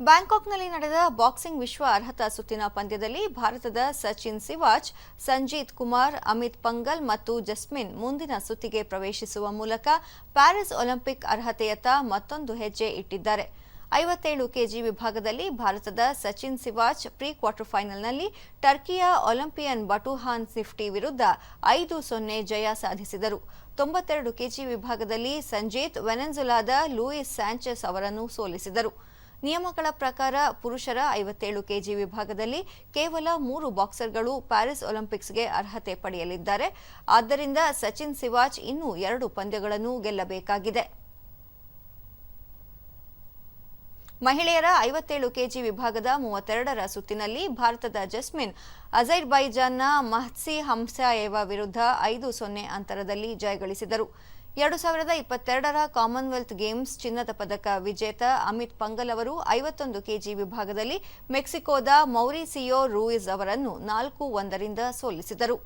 ಬ್ಯಾಂಕಾಕ್ನಲ್ಲಿ ನಡೆದ ಬಾಕ್ಸಿಂಗ್ ವಿಶ್ವ ಅರ್ಹತಾ ಸುತ್ತಿನ ಪಂದ್ಯದಲ್ಲಿ ಭಾರತದ ಸಚಿನ್ ಸಿವಾಚ್ ಸಂಜೀತ್ ಕುಮಾರ್, ಅಮಿತ್ ಪಂಗಲ್ ಮತ್ತು ಜಸ್ಮಿನ್ ಮುಂದಿನ ಸುತ್ತಿಗೆ ಪ್ರವೇಶಿಸುವ ಮೂಲಕ ಪ್ಯಾರಿಸ್ ಒಲಿಂಪಿಕ್ ಅರ್ಹತೆಯತ್ತ ಮತ್ತೊಂದು ಹೆಜ್ಜೆ ಇಟ್ಟಿದ್ದಾರೆ. ಐವತ್ತೇಳು ಕೆಜಿ ವಿಭಾಗದಲ್ಲಿ ಭಾರತದ ಸಚಿನ್ ಸಿವಾಚ್ ಪ್ರೀ ಕ್ವಾರ್ಟರ್ ಫೈನಲ್ನಲ್ಲಿ ಟರ್ಕಿಯ ಒಲಿಂಪಿಯನ್ ಬಟುಹಾನ್ ಸಿಫ್ಟಿ ವಿರುದ್ಧ ಐದು ಸೊನ್ನೆ ಜಯ ಸಾಧಿಸಿದರು. ತೊಂಬತ್ತೆರಡು ಕೆಜಿ ವಿಭಾಗದಲ್ಲಿ ಸಂಜೀತ್ ವೆನೆನ್ಜುಲಾದ ಲೂಯಿಸ್ ಸ್ಯಾಂಚಸ್ ಅವರನ್ನು ಸೋಲಿಸಿದರು. ನಿಯಮಗಳ ಪ್ರಕಾರ ಪುರುಷರ ಐವತ್ತೇಳು ಕೆಜಿ ವಿಭಾಗದಲ್ಲಿ ಕೇವಲ ಮೂರು ಬಾಕ್ಸರ್ಗಳು ಪ್ಯಾರಿಸ್ ಒಲಿಂಪಿಕ್ಸ್ಗೆ ಅರ್ಹತೆ ಪಡೆಯಲಿದ್ದಾರೆ. ಆದ್ದರಿಂದ ಸಚಿನ್ ಸಿವಾಚ್ ಇನ್ನೂ ಎರಡು ಪಂದ್ಯಗಳನ್ನು ಗೆಲ್ಲಬೇಕಾಗಿದೆ. ಮಹಿಳೆಯರ ಐವತ್ತೇಳು ಕೆಜಿ ವಿಭಾಗದ ಮೂವತ್ತೆರಡರ ಸುತ್ತಿನಲ್ಲಿ ಭಾರತದ ಜಸ್ಮಿನ್ ಅಜೈರ್ಬೈಜಾನ್ನ ಮಹ್ಸಿ ಹಂಸಾಯೇವ ವಿರುದ್ಧ ಐದು ಸೊನ್ನೆ ಅಂತರದಲ್ಲಿ ಜಯಗಳಿಸಿದರು ಎರಡು ಸಾವಿರದ ಇಪ್ಪತ್ತೆರಡರ ಕಾಮನ್ವೆಲ್ತ್ ಗೇಮ್ಸ್ ಚಿನ್ನದ ಪದಕ ವಿಜೇತ ಅಮಿತ್ ಪಂಗಲ್ ಅವರು ಐವತ್ತೊಂದು ಕೆಜಿ ವಿಭಾಗದಲ್ಲಿ ಮೆಕ್ಸಿಕೋದ ಮೌರಿಸಿಯೋ ರೂಯಿಸ್ ಅವರನ್ನು ನಾಲ್ಕು ಒಂದರಿಂದ ಸೋಲಿಸಿದರು.